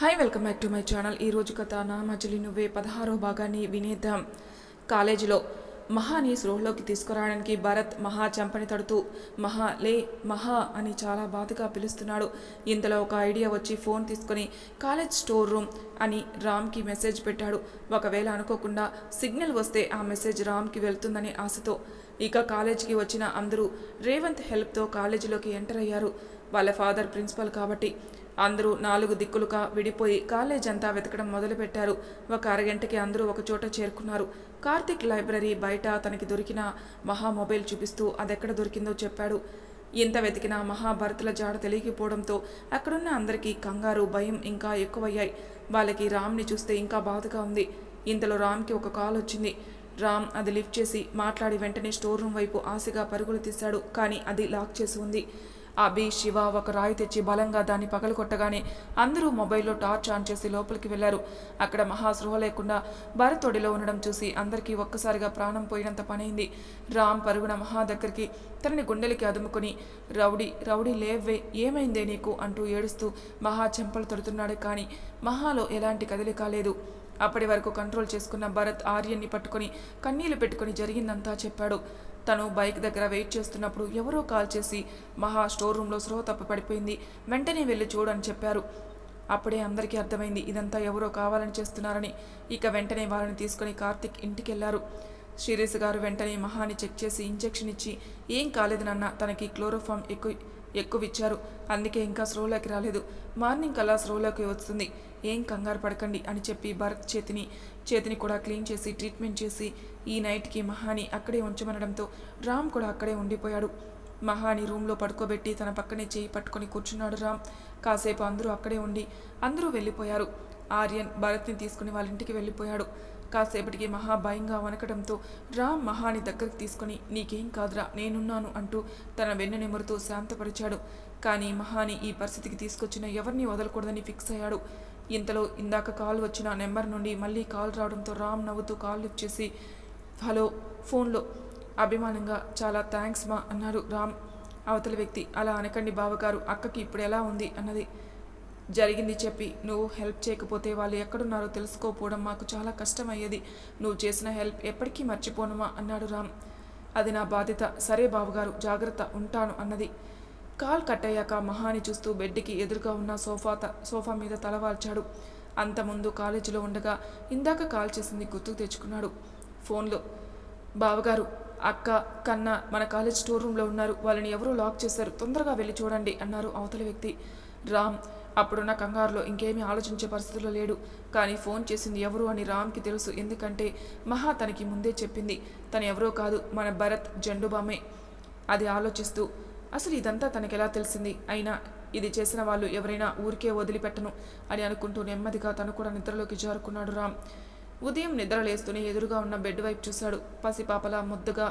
Hi welcome back to my channel ఈరోజు కథ నా మజిలి నువ్వే పదహారో భాగాన్ని వినేద్దాం. కాలేజీలో మహాని స్రోహ్లోకి తీసుకురావడానికి భరత్ మహా చంపని తడుతూ మహా లే మహా అని చాలా బాధగా పిలుస్తున్నాడు. ఇంతలో ఒక ఐడియా వచ్చి ఫోన్ తీసుకొని కాలేజ్ స్టోర్ రూమ్ అని రామ్కి మెసేజ్ పెట్టాడు. ఒకవేళ అనుకోకుండా సిగ్నల్ వస్తే ఆ మెసేజ్ రామ్కి వెళ్తుందని ఆశతో ఇక కాలేజీకి వచ్చిన అందరూ రేవంత్ హెల్ప్తో కాలేజీలోకి ఎంటర్ అయ్యారు. వాళ్ళ ఫాదర్ ప్రిన్సిపల్ కాబట్టి అందరూ నాలుగు దిక్కులుగా విడిపోయి కాలేజ్ అంతా వెతకడం మొదలుపెట్టారు. ఒక అరగంటకి అందరూ ఒక చోట చేరుకున్నారు. కార్తిక్ లైబ్రరీ బయట తనకి దొరికిన మహా మొబైల్ చూపిస్తూ అదెక్కడ దొరికిందో చెప్పాడు. ఇంత వెతికిన మహాభరతుల జాడ తెలియకపోవడంతో అక్కడున్న అందరికీ కంగారు భయం ఇంకా ఎక్కువయ్యాయి. వాళ్ళకి రామ్ని చూస్తే ఇంకా బాధగా ఉంది. ఇంతలో రామ్కి ఒక కాల్ వచ్చింది. రామ్ అది లిఫ్ట్ చేసి మాట్లాడి వెంటనే స్టోర్ రూమ్ వైపు ఆశగా పరుగులు తీశాడు. కానీ అది లాక్ చేసి ఉంది. అభి శివ ఒక రాయి తెచ్చి బలంగా దాన్ని పగలగొట్టగానే అందరూ మొబైల్లో టార్చ్ ఆన్ చేసి లోపలికి వెళ్ళారు అక్కడ మహా లేకుండా భరతొడిలో ఉండడం చూసి అందరికీ ఒక్కసారిగా ప్రాణం పోయినంత పనైంది. రామ్ పరుగున మహా దగ్గరికి తనని గుండెలకి అదుముకొని రౌడీ రౌడీ లేవే ఏమైందే నీకు? అంటూ ఏడుస్తూ మహా చెంపలు తడుతున్నాడు. కానీ మహాలో ఎలాంటి కదలిక లేదు. అప్పటి వరకు కంట్రోల్ చేసుకున్న భరత్ ఆర్యన్ని పట్టుకొని కన్నీళ్ళు పెట్టుకొని జరిగిందంతా చెప్పాడు. తను బైక్ దగ్గర వెయిట్ చేస్తున్నప్పుడు ఎవరో కాల్ చేసి మహా స్టోర్ రూమ్లో స్రో తప్ప పడిపోయింది. వెంటనే వెళ్ళి చూడని చెప్పారు. అప్పుడే అందరికీ అర్థమైంది ఇదంతా ఎవరో కావాలని చేస్తున్నారని. ఇక వెంటనే వాళ్ళని తీసుకొని కార్తిక్ ఇంటికెళ్ళారు. శిరీష్ గారు వెంటనే మహాని చెక్ చేసి ఇంజెక్షన్ ఇచ్చి ఏం కాలేదు నాన్న తనకి క్లోరోఫామ్ ఎక్కువ ఎక్కువ ఇచ్చారు అందుకే ఇంకా స్రోలోకి రాలేదు. మార్నింగ్ కల్లా స్రోలోకి వస్తుంది. ఏం కంగారు పడకండి అని చెప్పి భరత్ చేతిని చేతిని కూడా క్లీన్ చేసి ట్రీట్మెంట్ చేసి ఈ నైట్కి మహాని అక్కడే ఉంచమనడంతో రామ్ కూడా అక్కడే ఉండిపోయాడు. మహాని రూమ్లో పడుకోబెట్టి తన పక్కనే చేయి పట్టుకొని కూర్చున్నాడు రామ్. కాసేపు అందరూ అక్కడే ఉండి అందరూ వెళ్ళిపోయారు. ఆర్యన్ భరత్ని తీసుకుని వాళ్ళ ఇంటికి వెళ్ళిపోయాడు. కాసేపటికి మహా భయంగా వనకడంతో రామ్ మహాని దగ్గరికి తీసుకుని నీకేం కాదురా నేనున్నాను అంటూ తన వెన్ను నిమురుతూ శాంతపరిచాడు. కానీ మహాని ఈ పరిస్థితికి తీసుకొచ్చిన ఎవరిని వదలకూడదని ఫిక్స్ అయ్యాడు. ఇంతలో ఇందాక కాల్ వచ్చిన నెంబర్ నుండి మళ్ళీ కాల్ రావడంతో రామ్ నవ్వుతూ కాల్ లిఫ్ట్ చేసి హలో ఫోన్లో. అభిమానంగా చాలా థ్యాంక్స్ మా అన్నారు రామ్. అవతల వ్యక్తి అలా అనకండి బావగారు అక్కకి ఇప్పుడు ఎలా ఉంది? అన్నది. జరిగింది చెప్పి నువ్వు హెల్ప్ చేయకపోతే వాళ్ళు ఎక్కడున్నారో తెలుసుకోకపోవడం మాకు చాలా కష్టమయ్యేది. నువ్వు చేసిన హెల్ప్ ఎప్పటికీ మర్చిపోనుమా అన్నాడు రామ్. అది నా బాధ్యత. సరే బావగారు జాగ్రత్త ఉంటాను అన్నది. కాల్ కట్ అయ్యాక మహాని చూస్తూ బెడ్కి ఎదురుగా ఉన్న సోఫా త- సోఫా మీద తలవాల్చాడు. అంతముందు కాలేజీలో ఉండగా ఇందాక కాల్ చేసింది గుర్తుకు తెచ్చుకున్నాడు. ఫోన్లో బావగారు అక్క కన్న మన కాలేజ్ స్టోర్ రూమ్లో ఉన్నారు. వాళ్ళని ఎవరో లాక్ చేశారు. తొందరగా వెళ్ళి చూడండి అన్నారు అవతల వ్యక్తి. రామ్ అప్పుడున్న కంగారులో ఇంకేమీ ఆలోచించే పరిస్థితిలో లేడు. కానీ ఫోన్ చేసింది ఎవరు అని రామ్కి తెలుసు. ఎందుకంటే మహా తనకి ముందే చెప్పింది తను ఎవరో కాదు మన భరత్ జండుబామే. అది ఆలోచిస్తూ అసలు ఇదంతా తనకెలా తెలిసింది? అయినా ఇది చేసిన వాళ్ళు ఎవరైనా ఊరికే వదిలిపెట్టను అని అనుకుంటూ నెమ్మదిగా తను కూడా నిద్రలోకి జారుకున్నాడు రామ్. ఉదయం నిద్ర లేస్తూనే ఎదురుగా ఉన్న బెడ్ వైపు చూశాడు. పసిపాపలా ముద్దుగా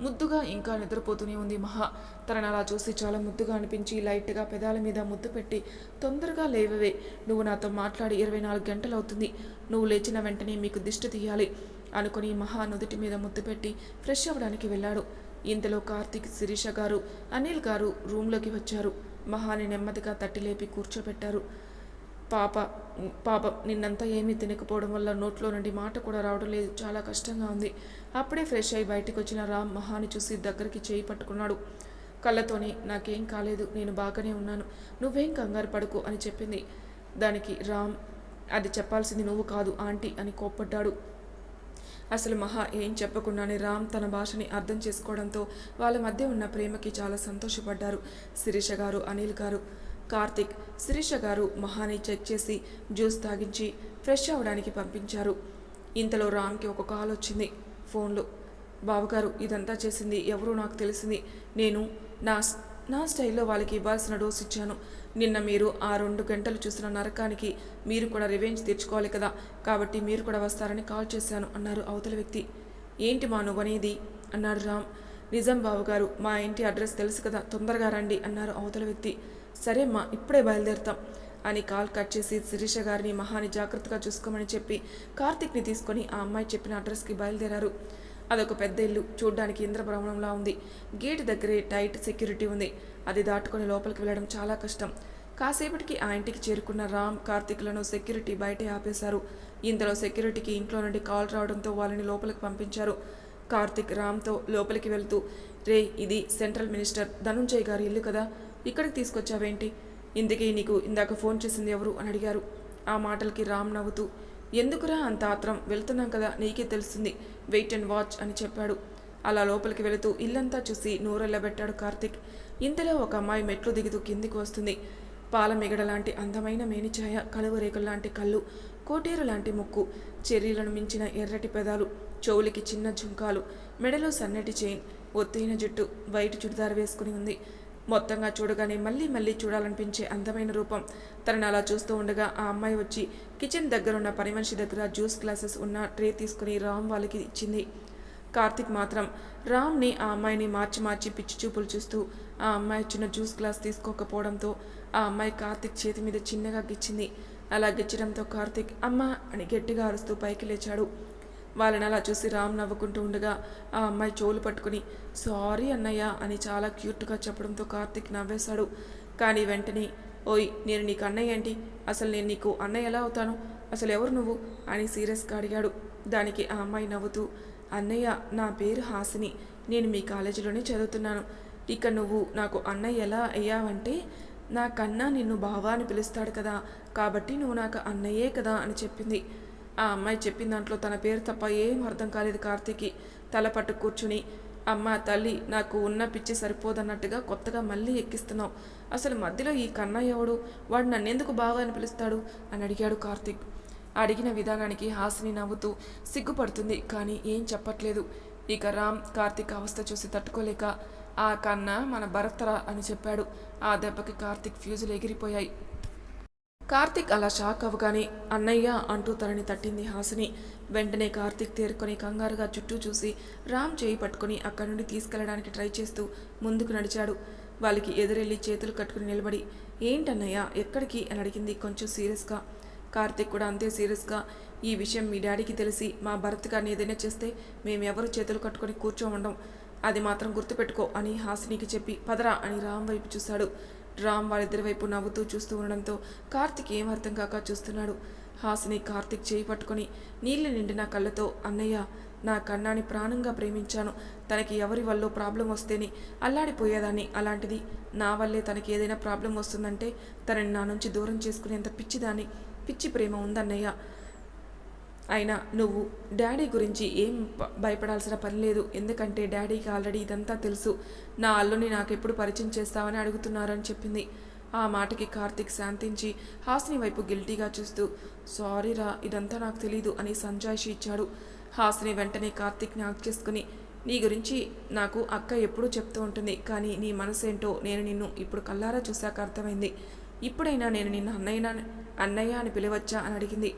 ముద్దుగా ఇంకా నిద్రపోతూనే ఉంది మహా. తనని అలా చూసి చాలా ముద్దుగా అనిపించి లైట్గా పెదాల మీద ముద్దు పెట్టి తొందరగా లేవవే. నువ్వు నాతో మాట్లాడి ఇరవై నాలుగు గంటలు అవుతుంది నువ్వు లేచిన వెంటనే మీకు దిష్టి తీయాలి అనుకుని మహా నుదుటి మీద ముద్దు పెట్టి ఫ్రెష్ అవ్వడానికి వెళ్ళాడు. ఇంతలో కార్తీక్ శిరీష గారు అనిల్ గారు రూమ్లోకి వచ్చారు. మహాని నెమ్మదిగా తట్టి లేపి కూర్చోబెట్టారు పాప పాపం నిన్నంతా ఏమీ తినకపోవడం వల్ల నోట్లో నుండి మాట కూడా రావడం లేదు. చాలా కష్టంగా ఉంది. అప్పుడే ఫ్రెష్ అయి బయటకు వచ్చిన రామ్ మహాని చూసి దగ్గరికి చేయి పట్టుకున్నాడు. కళ్ళతోనే నాకేం కాలేదు నేను బాగానే ఉన్నాను. నువ్వేం కంగారు పడుకు అని చెప్పింది. దానికి రామ్ అది చెప్పాల్సింది నువ్వు కాదు ఆంటీ అని కోప్పడ్డాడు. అసలు మహా ఏం చెప్పకుండానే రామ్ తన భాషని అర్థం చేసుకోవడంతో వాళ్ళ మధ్య ఉన్న ప్రేమకి చాలా సంతోషపడ్డారు. శిరీష గారు అనిల్ గారు కార్తిక్ శిరీష గారు మహాని చెక్ చేసి జ్యూస్ తాగించి ఫ్రెష్ అవ్వడానికి పంపించారు. ఇంతలో రామ్కి ఒక కాల్ వచ్చింది. ఫోన్లో బావగారు ఇదంతా చేసింది ఎవరో నాకు తెలిసింది. నేను నా నా స్టైల్లో వాళ్ళకి ఇవ్వాల్సిన డోస్ ఇచ్చాను. నిన్న మీరు ఆ రెండు గంటలు చూసిన నరకానికి మీరు కూడా రివెంజ్ తీర్చుకోవాలి కదా. కాబట్టి మీరు కూడా వస్తారని కాల్ చేశాను అన్నారు అవతల వ్యక్తి. ఏంటి మా నువ్వనేది అన్నాడు రామ్. నిజం బావగారు మా ఇంటి అడ్రస్ తెలుసు కదా తొందరగా రండి అన్నారు అవతల వ్యక్తి. సరే మా ఇప్పుడే బయలుదేరుతాం అని కాల్ కట్ చేసి శిరీష గారిని మహాని జాగ్రత్తగా చూసుకోమని చెప్పి కార్తిక్ని తీసుకొని ఆ అమ్మాయి చెప్పిన అడ్రస్కి బయలుదేరారు. అదొక పెద్ద ఇల్లు. చూడ్డానికి ఇంద్రభ్రమణంలా ఉంది. గేట్ దగ్గరే టైట్ సెక్యూరిటీ ఉంది. అది దాటుకొని లోపలికి వెళ్ళడం చాలా కష్టం. కాసేపటికి ఆ ఇంటికి చేరుకున్న రామ్ కార్తిక్లను సెక్యూరిటీ బయటే ఆపేశారు. ఇంతలో సెక్యూరిటీకి ఇంట్లో నుండి కాల్ రావడంతో వాళ్ళని లోపలికి పంపించారు. కార్తిక్ రామ్తో లోపలికి వెళ్తూ రే ఇది సెంట్రల్ మినిస్టర్ ధనుంజయ్ గారి ఇల్లు కదా? ఇక్కడికి తీసుకొచ్చావేంటి? ఇందుకే నీకు ఇందాక ఫోన్ చేసింది ఎవరు? అని అడిగారు. ఆ మాటలకి రామ్ నవ్వుతూ ఎందుకురా అంత ఆత్రం? వెళ్తున్నాం కదా నీకే తెలుస్తుంది. వెయిట్ అండ్ వాచ్ అని చెప్పాడు. అలా లోపలికి వెళుతూ ఇల్లంతా చూసి నోరెళ్ళబెట్టాడు కార్తిక్. ఇంతలో ఒక అమ్మాయి మెట్లు దిగుతూ కిందికి వస్తుంది. పాలమిగడ లాంటి అందమైన మేనిఛాయ కలువ లాంటి కళ్ళు కోటేరు లాంటి ముక్కు చెర్రీలను మించిన ఎర్రటి పెదాలు చెవులకి చిన్న జుంకాలు మెడలో సన్నటి చైన్ ఒత్తైన జుట్టు వైట్ చుడిదార్ వేసుకుని ఉంది. మొత్తంగా చూడగానే మళ్ళీ మళ్ళీ చూడాలనిపించే అందమైన రూపం. తనని అలా చూస్తూ ఉండగా ఆ అమ్మాయి వచ్చి కిచెన్ దగ్గర ఉన్న పని మనిషి దగ్గర జ్యూస్ గ్లాసెస్ ఉన్న ట్రే తీసుకుని రామ్ వాళ్ళకి ఇచ్చింది. కార్తిక్ మాత్రం రామ్ని ఆ అమ్మాయిని మార్చి మార్చి పిచ్చి చూపులు చూస్తూ ఆ అమ్మాయి చిన్న జ్యూస్ గ్లాస్ తీసుకోకపోవడంతో ఆ అమ్మాయి కార్తిక్ చేతి మీద చిన్నగా గిచ్చింది. అలా గిచ్చడంతో కార్తిక్ అమ్మ అని గట్టిగా అరుస్తూ పైకి లేచాడు. వాళ్ళని అలా చూసి రామ్ నవ్వుకుంటూ ఉండగా ఆ అమ్మాయి చెవులు పట్టుకుని సారీ అన్నయ్య అని చాలా క్యూట్గా చెప్పడంతో కార్తిక్ నవ్వేశాడు. కానీ వెంటనే ఓయ్ నేను నీకు అన్నయ్య ఏంటి? అసలు నేను నీకు అన్నయ్య ఎలా అవుతాను? అసలు ఎవరు నువ్వు? అని సీరియస్గా అడిగాడు. దానికి ఆ అమ్మాయి నవ్వుతూ అన్నయ్య నా పేరు హాసిని. నేను మీ కాలేజీలోనే చదువుతున్నాను. ఇక నువ్వు నాకు అన్నయ్య ఎలా అయ్యావంటే నా కన్నా నిన్ను బావా అని పిలుస్తాడు కదా. కాబట్టి నువ్వు నాకు అన్నయ్యే కదా అని చెప్పింది. ఆ అమ్మాయి చెప్పిన దాంట్లో తన పేరు తప్ప ఏం అర్థం కాలేదు కార్తీకి. తల పట్టు కూర్చుని అమ్మ తల్లి నాకు ఉన్న పిచ్చి సరిపోదన్నట్టుగా కొత్తగా మళ్ళీ ఎక్కిస్తున్నావు. అసలు మధ్యలో ఈ కన్నయ్య ఎవడు? వాడు నన్నెందుకు బాగా అని పిలుస్తాడు అని అడిగాడు కార్తీక్. అడిగిన విధానానికి హాసిని నవ్వుతూ సిగ్గుపడుతుంది కానీ ఏం చెప్పట్లేదు. ఇక రామ్ కార్తీక్ అవస్థ చూసి తట్టుకోలేక ఆ కన్న మన భరతరా అని చెప్పాడు. ఆ దెబ్బకి కార్తీక్ ఫ్యూజులు ఎగిరిపోయాయి. కార్తిక్ అలా షాక్ అవ్వగానే అన్నయ్య అంటూ తనని తట్టింది హాసిని. వెంటనే కార్తిక్ తేరుకొని కంగారుగా చుట్టూ చూసి రామ్ చేయి పట్టుకొని అక్కడి నుండి తీసుకెళ్ళడానికి ట్రై చేస్తూ ముందుకు నడిచాడు. వాళ్ళకి ఎదురెళ్ళి చేతులు కట్టుకుని నిలబడి ఏంటన్నయ్య ఎక్కడికి? అని అడిగింది కొంచెం సీరియస్గా. కార్తిక్ కూడా అంతే సీరియస్గా ఈ విషయం మీ డాడీకి తెలిసి మా భరత్ గారిని ఏదైనా చేస్తే మేము చేతులు కట్టుకొని కూర్చోమండం అది మాత్రం గుర్తుపెట్టుకో అని హాసినికి చెప్పి పదరా అని రామ్ వైపు చూశాడు. రామ్ వాళ్ళిద్దరి వైపు నవ్వుతూ చూస్తూ ఉండడంతో కార్తిక్ ఏం అర్థం కాక చూస్తున్నాడు. హాసిని కార్తిక్ చేయి పట్టుకొని నీళ్ళు నిండిన కళ్ళతో అన్నయ్య నా కన్నాని ప్రాణంగా ప్రేమించాను. తనకి ఎవరి వల్ల ప్రాబ్లం వస్తేనే అల్లాడిపోయేదాన్ని. అలాంటిది నా వల్లే తనకి ఏదైనా ప్రాబ్లం వస్తుందంటే తనని నా నుంచి దూరం చేసుకునేంత పిచ్చిదాన్ని పిచ్చి ప్రేమ ఉందన్నయ్య. అయినా నువ్వు డాడీ గురించి ఏం భయపడాల్సిన పని లేదు. ఎందుకంటే డాడీకి ఆల్రెడీ ఇదంతా తెలుసు. నా అల్లుని నాకెప్పుడు పరిచయం చేస్తావని అడుగుతున్నారని చెప్పింది. ఆ మాటకి కార్తిక్ శాంతించి హాసిని వైపు గిల్టీగా చూస్తూ సారీ రా ఇదంతా నాకు తెలీదు అని సంజాయిషి ఇచ్చాడు. హాసిని వెంటనే కార్తిక్ నాక్ చేసుకుని నీ గురించి నాకు అక్క ఎప్పుడూ చెప్తూ ఉంటుంది కానీ నీ మనసేంటో నేను నిన్ను ఇప్పుడు కల్లారా చూశాక అర్థమైంది. ఇప్పుడైనా నేను నిన్ను అన్నయ్య అన్నయ్య అని పిలవచ్చా? అని అడిగింది.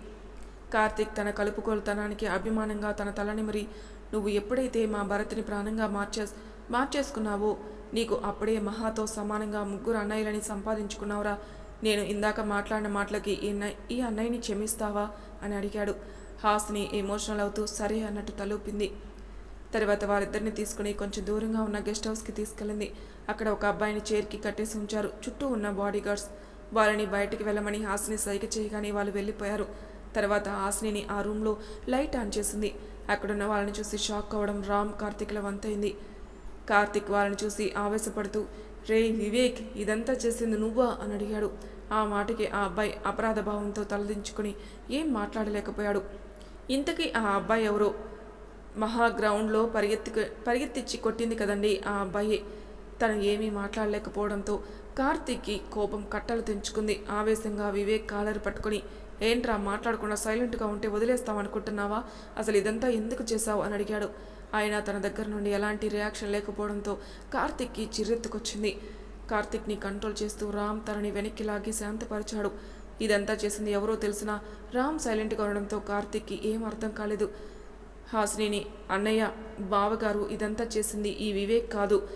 కార్తీక్ తన కలుపుకోలుతనానికి అభిమానంగా తన తలనిమిరి నువ్వు ఎప్పుడైతే మా భరత్ని ప్రాణంగా మార్చే మార్చేసుకున్నావో నీకు అప్పుడే మహాతో సమానంగా ముగ్గురు అన్నయ్యలని సంపాదించుకున్నావురా. నేను ఇందాక మాట్లాడిన మాటలకి ఈ ఈ అన్నయ్యని క్షమిస్తావా? అని అడిగాడు. హాస్ని ఎమోషనల్ అవుతూ సరే అన్నట్టు తలూపింది. తర్వాత వారిద్దరిని తీసుకుని కొంచెం దూరంగా ఉన్న గెస్ట్ హౌస్కి తీసుకెళ్ళింది. అక్కడ ఒక అబ్బాయిని చైర్కి కట్టేసి ఉంచారు. చుట్టూ ఉన్న బాడీగార్డ్స్. వాళ్ళని బయటికి వెళ్ళమని హాస్ని సైగ చేయగానే వాళ్ళు వెళ్ళిపోయారు. తర్వాత హాసినిని ఆ రూమ్లో లైట్ ఆన్ చేసింది. అక్కడున్న వాళ్ళని చూసి షాక్ అవ్వడం రామ్ కార్తిక్ల వంతైంది. కార్తిక్ వాళ్ళని చూసి ఆవేశపడుతూ రే వివేక్ ఇదంతా చేసింది నువ్వా? అని అడిగాడు. ఆ మాటకి ఆ అబ్బాయి అపరాధ భావంతో తలదించుకుని ఏం మాట్లాడలేకపోయాడు. ఇంతకీ ఆ అబ్బాయి ఎవరో? మహా గ్రౌండ్లో పరిగెత్తి పరిగెత్తిచ్చి కొట్టింది కదండి ఆ అబ్బాయి. తను ఏమీ మాట్లాడలేకపోవడంతో కార్తీక్కి కోపం కట్టలు తెంచుకుంది. ఆవేశంగా వివేక్ కాలర్ పట్టుకొని ఏంట్రా మాట్లాడకుండా సైలెంట్గా ఉంటే వదిలేస్తావు అనుకుంటున్నావా అసలు ఇదంతా ఎందుకు చేశావు? అని అడిగాడు. ఆయన తన దగ్గర నుండి ఎలాంటి రియాక్షన్ లేకపోవడంతో కార్తీక్కి చిర్రెత్తుకొచ్చింది. కార్తిక్ని కంట్రోల్ చేస్తూ రామ్ తనని వెనక్కి లాగి శాంతపరిచాడు. ఇదంతా చేసింది ఎవరో తెలిసినా రామ్ సైలెంట్గా ఉండడంతో కార్తిక్కి ఏం అర్థం కాలేదు. హాసినిని అన్నయ్య బావగారు ఇదంతా చేసింది ఈ వివేక్ కాదు.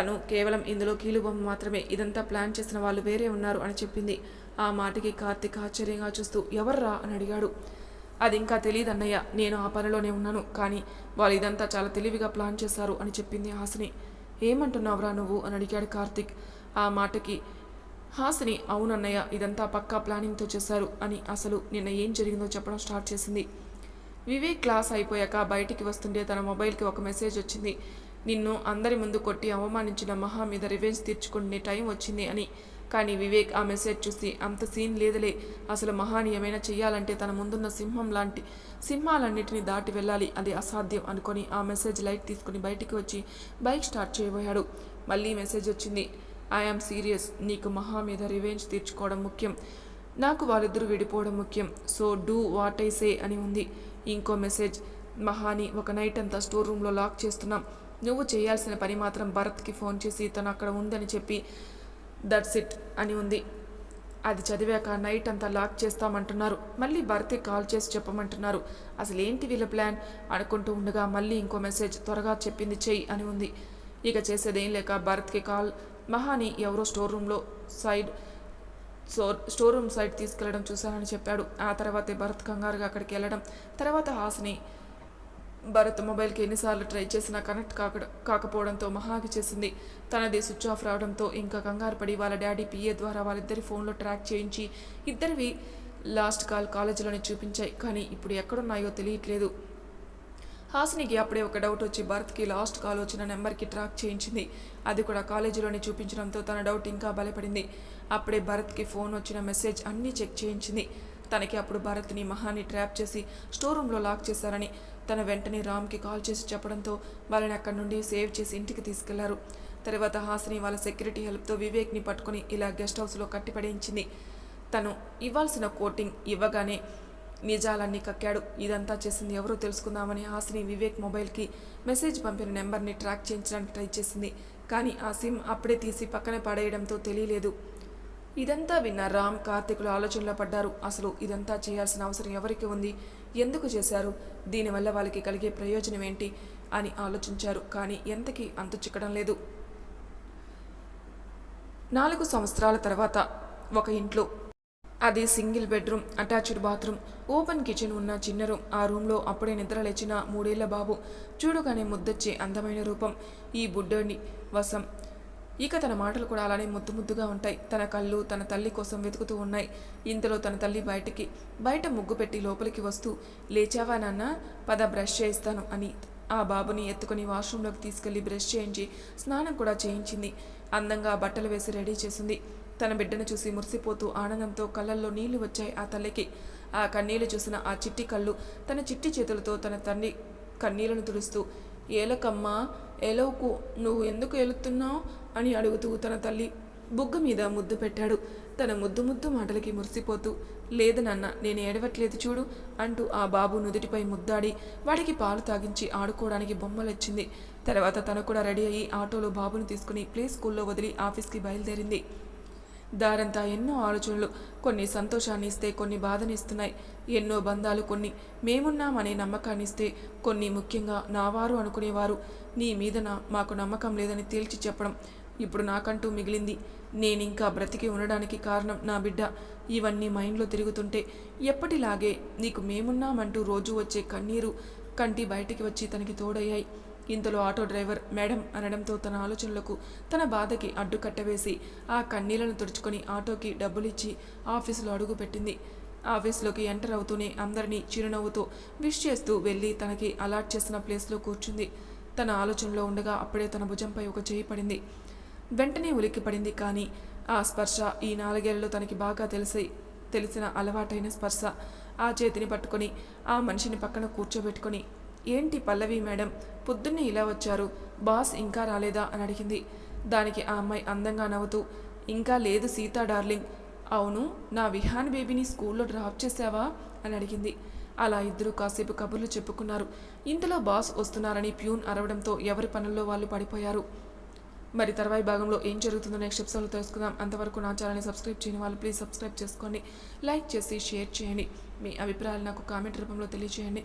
తను కేవలం ఇందులో కీలుబొమ్మ మాత్రమే. ఇదంతా ప్లాన్ చేసిన వాళ్ళు వేరే ఉన్నారు అని చెప్పింది. ఆ మాటకి కార్తీక్ ఆశ్చర్యంగా చూస్తూ ఎవర్రా? అని అడిగాడు. అది ఇంకా తెలియదన్నయ్య నేను ఆ పనిలోనే ఉన్నాను కానీ వాళ్ళు ఇదంతా చాలా తెలివిగా ప్లాన్ చేశారు అని చెప్పింది హాసిని. ఏమంటున్నావురా నువ్వు? అని అడిగాడు కార్తీక్. ఆ మాటకి హాసిని అవునన్నయ్య ఇదంతా పక్కా ప్లానింగ్తో చేశారు అని అసలు నిన్న ఏం జరిగిందో చెప్పడం స్టార్ట్ చేసింది. వివేక్ క్లాస్ అయిపోయాక బయటికి వస్తుంటే తన మొబైల్కి ఒక మెసేజ్ వచ్చింది. నిన్ను అందరి ముందు కొట్టి అవమానించిన మహా మీద రివెంజ్ తీర్చుకునే టైం వచ్చింది అని కానీ వివేక్ ఆ మెసేజ్ చూసి అంత సీన్ లేదులే. అసలు మహాని ఏమైనా చెయ్యాలంటే తన ముందున్న సింహం లాంటి సింహాలన్నింటినీ దాటి వెళ్ళాలి. అది అసాధ్యం అనుకొని ఆ మెసేజ్ లైట్ తీసుకుని బయటికి వచ్చి బైక్ స్టార్ట్ చేయబోయాడు. మళ్ళీ మెసేజ్ వచ్చింది ఐఆమ్ సీరియస్. నీకు మహా మీద రివెంజ్ తీర్చుకోవడం ముఖ్యం. నాకు వాళ్ళిద్దరూ విడిపోవడం ముఖ్యం. So do what I say అని ఉంది ఇంకో మెసేజ్. మహాని ఒక నైట్ అంతా స్టోర్ రూమ్లో లాక్ చేస్తున్నాం. నువ్వు చేయాల్సిన పని మాత్రం భరత్కి ఫోన్ చేసి తను అక్కడ ఉందని చెప్పి దట్స్ ఇట్ అని ఉంది. అది చదివాక నైట్ అంతా లాక్ చేస్తామంటున్నారు. మళ్ళీ భరత్కి కాల్ చేసి చెప్పమంటున్నారు. అసలు ఏంటి వీళ్ళ ప్లాన్? అనుకుంటూ ఉండగా మళ్ళీ ఇంకో మెసేజ్ త్వరగా చెప్పింది చెయ్యి అని ఉంది. ఇక చేసేదేం లేక భరత్కి కాల్ మహాని ఎవరో స్టోర్ రూమ్లో side so store room side తీసుకెళ్ళడం చూశానని చెప్పాడు. ఆ తర్వాతే భరత్ కంగారుగా అక్కడికి వెళ్ళడం. తర్వాత హాస్ని భరత్ మొబైల్కి ఎన్నిసార్లు ట్రై చేసినా కనెక్ట్ కాక కాకపోవడంతో మహాకి చేసింది. తనది స్విచ్ ఆఫ్ రావడంతో ఇంకా కంగారు పడి వాళ్ళ డాడీ పిఏ ద్వారా వాళ్ళిద్దరి ఫోన్లో ట్రాక్ చేయించి ఇద్దరివి లాస్ట్ కాల్ కాలేజీలోనే చూపించాయి. కానీ ఇప్పుడు ఎక్కడున్నాయో తెలియట్లేదు. హాసినికి అప్పుడే ఒక డౌట్ వచ్చి భరత్కి లాస్ట్ కాల్ వచ్చిన నెంబర్కి ట్రాక్ చేయించింది. అది కూడా కాలేజీలోనే చూపించడంతో తన డౌట్ ఇంకా బలపడింది. అప్పుడే భరత్కి ఫోన్ వచ్చిన మెసేజ్ అన్నీ చెక్ చేయించింది. తనకి అప్పుడు భరత్ని మహాని ట్రాప్ చేసి స్టోర్ రూమ్లో లాక్ చేశారని తన వెంటనే రామ్కి కాల్ చేసి చెప్పడంతో వాళ్ళని అక్కడి నుండి సేవ్ చేసి ఇంటికి తీసుకెళ్ళారు. తర్వాత హాసిని వాళ్ళ సెక్యూరిటీ హెల్ప్తో వివేక్ని పట్టుకొని ఇలా గెస్ట్ హౌస్లో కట్టిపడేయించింది. తను ఇవ్వాల్సిన కోటింగ్ ఇవ్వగానే నిజాలన్నీ కక్కాడు. ఇదంతా చేసింది ఎవరో తెలుసుకుందామని హాసిని వివేక్ మొబైల్కి మెసేజ్ పంపిన నెంబర్ని ట్రాక్ చేయించడానికి ట్రై చేసింది. కానీ ఆ సిమ్ అప్పుడే తీసి పక్కన పడేయడంతో తెలియలేదు. ఇదంతా విన్న రామ్ కార్తికులు ఆలోచనలో పడ్డారు. అసలు ఇదంతా చేయాల్సిన అవసరం ఎవరికి ఉంది? ఎందుకు చేశారు? దీనివల్ల వాళ్ళకి కలిగే ప్రయోజనం ఏంటి? అని ఆలోచించారు కానీ ఎంతకీ అంత చిక్కడం లేదు. నాలుగు సంవత్సరాల తర్వాత ఒక ఇంట్లో అది single bedroom attached bathroom open kitchen ఉన్న చిన్న రూమ్. ఆ రూమ్లో అప్పుడే నిద్ర లేచిన మూడేళ్ళ బాబు. చూడగానే ముద్దొచ్చే అందమైన రూపం. ఈ బుడ్డోని వసం ఇక తన మాటలు కూడా అలానే ముద్దు ముద్దుగా ఉంటాయి. తన కళ్ళు తన తల్లి కోసం వెతుకుతూ ఉన్నాయి. ఇంతలో తన తల్లి బయటికి బయట ముగ్గు పెట్టి లోపలికి వస్తూ లేచావా నాన్న? పద బ్రష్ చేయిస్తాను అని ఆ బాబుని ఎత్తుకొని వాష్రూంలోకి తీసుకెళ్ళి బ్రష్ చేయించి స్నానం కూడా చేయించింది. అందంగా బట్టలు వేసి రెడీ చేసింది. తన బిడ్డను చూసి మురిసిపోతూ ఆనందంతో కళ్ళల్లో నీళ్ళు వచ్చాయి ఆ తల్లికి. ఆ కన్నీళ్ళు చూసిన ఆ చిట్టి కళ్ళు తన చిట్టి చేతులతో తన తండ్రి కన్నీళ్ళను తుడుస్తూ ఏలకమ్మా ఏలవుకు నువ్వు ఎందుకు ఏలుతున్నావు? అని అడుగుతూ తన తల్లి బుగ్గ మీద ముద్దు పెట్టాడు. తన ముద్దు ముద్దు మాటలకి మురిసిపోతూ లేదు నాన్న నేను ఏడవట్లేదు చూడు అంటూ ఆ బాబు నుదుటిపై ముద్దాడి వాడికి పాలు తాగించి ఆడుకోవడానికి బొమ్మలొచ్చింది. తర్వాత తను కూడా రెడీ అయ్యి ఆటోలో బాబును తీసుకుని ప్లే స్కూల్లో వదిలి ఆఫీస్కి బయలుదేరింది. దారంతా ఎన్నో ఆలోచనలు. కొన్ని సంతోషాన్ని ఇస్తే కొన్ని బాధనిస్తున్నాయి. ఎన్నో బంధాలు కొన్ని మేమున్నామనే నమ్మకాన్ని ఇస్తే కొన్ని ముఖ్యంగా నా వారు అనుకునేవారు. నీ మీద మాకు నమ్మకం లేదని తేల్చి చెప్పడం ఇప్పుడు నాకంటూ మిగిలింది. నేనింకా బ్రతికి ఉండడానికి కారణం నా బిడ్డ. ఇవన్నీ మైండ్లో తిరుగుతుంటే ఎప్పటిలాగే నీకు మేమున్నామంటూ రోజు వచ్చే కన్నీరు కంటి బయటికి వచ్చి తనకి తోడయ్యాయి. ఇంతలో ఆటో డ్రైవర్ మేడం అనడంతో తన ఆలోచనలకు తన బాధకి అడ్డు కట్టవేసి ఆ కన్నీళ్ళను తుడుచుకొని ఆటోకి డబ్బులిచ్చి ఆఫీసులో అడుగు పెట్టింది. ఆఫీస్లోకి ఎంటర్ అవుతూనే అందరినీ చిరునవ్వుతో విష్ చేస్తూ వెళ్ళి తనకి అలాట్ చేసిన ప్లేస్లో కూర్చుంది. తన ఆలోచనలో ఉండగా అప్పుడే తన భుజంపై ఒక చేయి పడింది. వెంటనే ఉలిక్కిపడింది కానీ ఆ స్పర్శ ఈ నాలుగేళ్ళలో తనకి బాగా తెలిసి తెలిసిన అలవాటైన స్పర్శ. ఆ చేతిని పట్టుకొని ఆ మనిషిని పక్కన కూర్చోబెట్టుకొని ఏంటి పల్లవి మేడం? పొద్దున్నే ఇలా వచ్చారు. బాస్ ఇంకా రాలేదా? అని అడిగింది. దానికి ఆ అమ్మాయి అందంగా నవ్వుతూ ఇంకా లేదు సీతా డార్లింగ్. అవును నా విహాన్ బేబీని స్కూల్లో డ్రాప్ చేసావా? అని అడిగింది. అలా ఇద్దరు కాసేపు కబుర్లు చెప్పుకున్నారు. ఇంతలో బాస్ వస్తున్నారని ప్యూన్ అరవడంతో ఎవరి పనుల్లో వాళ్ళు పడిపోయారు. మరి తర్వాయి భాగంలో ఏం జరుగుతుందో నెక్స్ట్ ఎపిసోడ్లో తెలుసుకుందాం. అంతవరకు నా ఛానల్ని సబ్స్క్రైబ్ చేయని వాళ్ళు ప్లీజ్ సబ్స్క్రైబ్ చేసుకోండి. లైక్ చేసి షేర్ చేయండి. మీ అభిప్రాయాలు నాకు కామెంట్ రూపంలో తెలియజేయండి